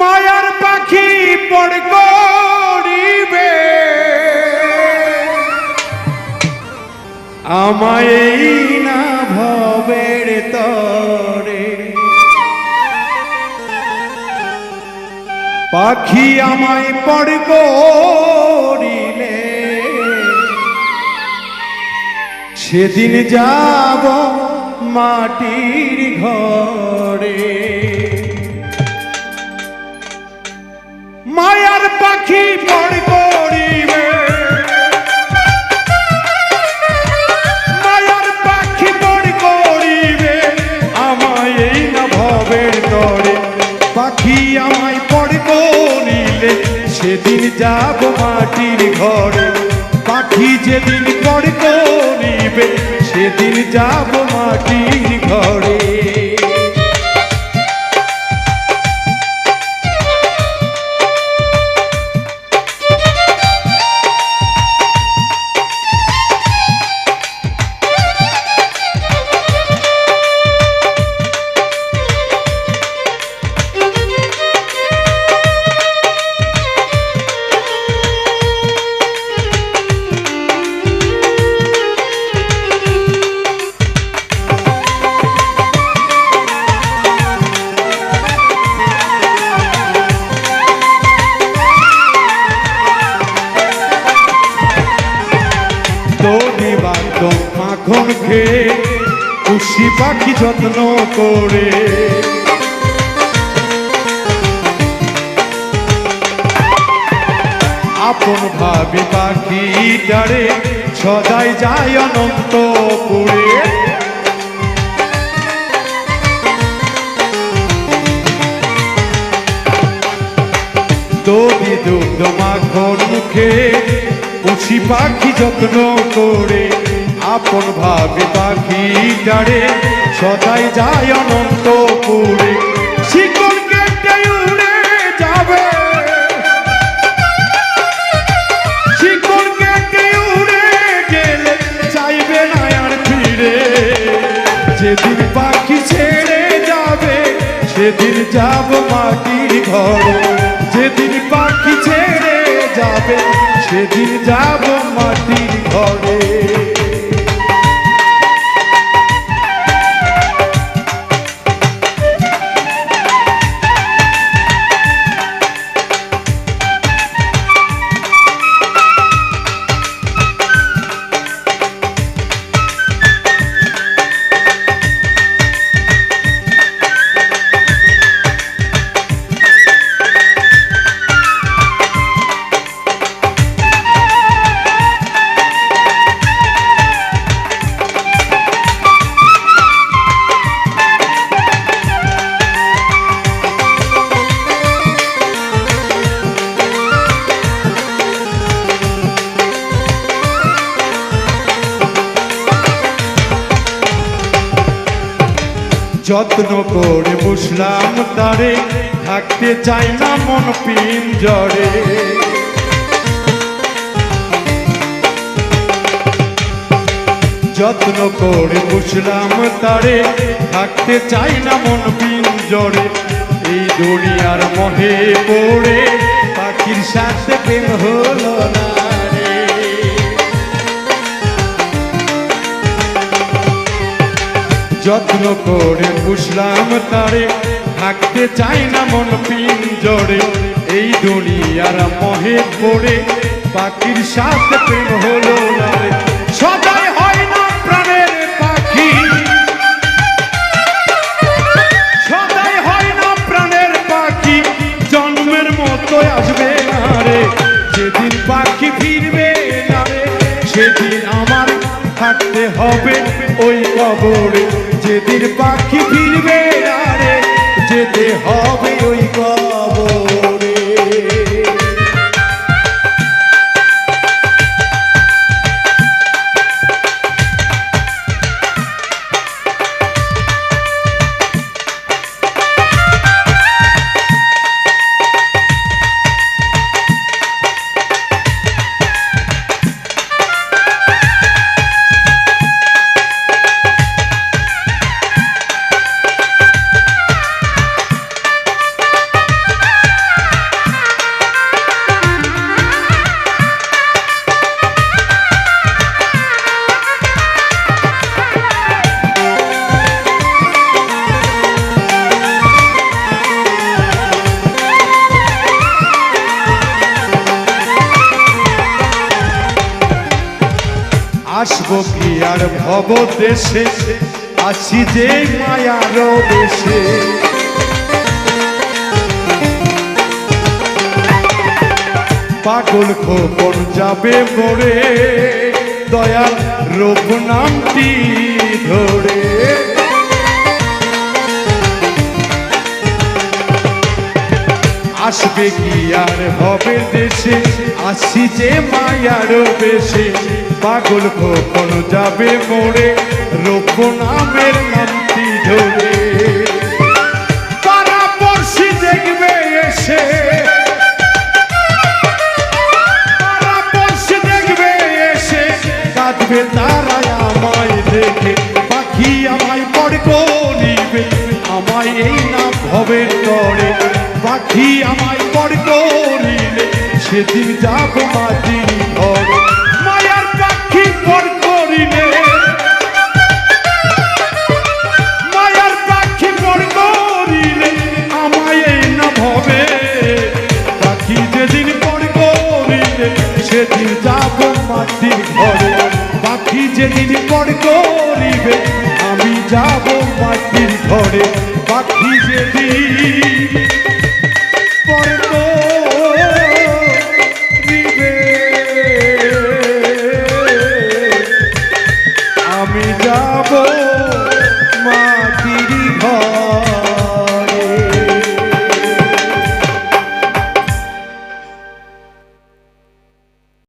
মায়ার পাখি আমায় না ভবের পাখি আমায় করিলে সেদিন যাব মাটির ঘরে। মায়ার পাখি পর করিবে। মায়ার পাখি পর করিবে। আমায় এই না ভবের তরে। পাখি আমায় পর করিলে, সেদিন যাব মাটির ঘরে। পাখি যেদিন পর নিবে সেদিন যাব মাটির ঘরে। খেয়ে খুশি পাখি যত্ন করে। আপন ভাবি পাখি ডারে সদাই যায় অনন্ত পুরে দধি মাখন মুখে খুশি পাখি যত্ন করে। আপন ভাবে পাখি ডারে সদাই যায় অনন্ত পুরে শিকড় উড়ে যাবে। উড়ে গেলে চাইবে না আর যেদিন পাখি ছেড়ে যাবে, সেদিন যাব মাটির ঘর। যেদিন পাখি ছেড়ে যাবে, সেদিন যাব মাটির ঘরে। যত্ন করে বসলাম তারে, থাকতে চাই না মন পিঞ্জরে যত্ন করে বসলাম তারে, থাকতে চাই না মন পিঞ্জরে এই দুনিয়ার মহে পড়ে, পাখির সাথে প্রেম হলো না। যত্ন করে পুষলাম তারে। থাকতে চাই না মন পিঞ্জরে, এই দুনিয়ার মহে পড়ে পাখির সাথে প্রেম হলো না রে, সদাই হয় না প্রাণের পাখি। সদাই হয় না প্রাণের পাখি, জন্মের মতো আসবে না রে। যেদিন পাখি ফিরবে না রে, সেদিন আমার থাকতে হবে ওই কবরে। যেদিন কি আর ভব দেশে? আছি যে মায়ার দেশে। পাগল খোপন যাবে মরে, দয়াল রূপ নামটি ধরে। আসবে কি আর হবে দেশে? আসি যে মায়ার বেশে। পাগল খোপন যাবে মোড়ে রূপ নামের নামটি ধরে। দেখবে দেখবে আমায় আমায় আমায় এই নাম হবে তরে পাখি আমায় বড় করিলে, সেদিন যাব মাটির ঘর। মায়ার পাখি বড় করিলে। মায়ার পাখি বড় করিলে আমায় না ভবে। পাখি যেদিন বড় করিলে, সেদিন যাব মাটির ঘরে। পাখি যেদিন বড় করিবে, আমি যাব মাটির ঘরে। পাখি যেদিন আমি যাব মা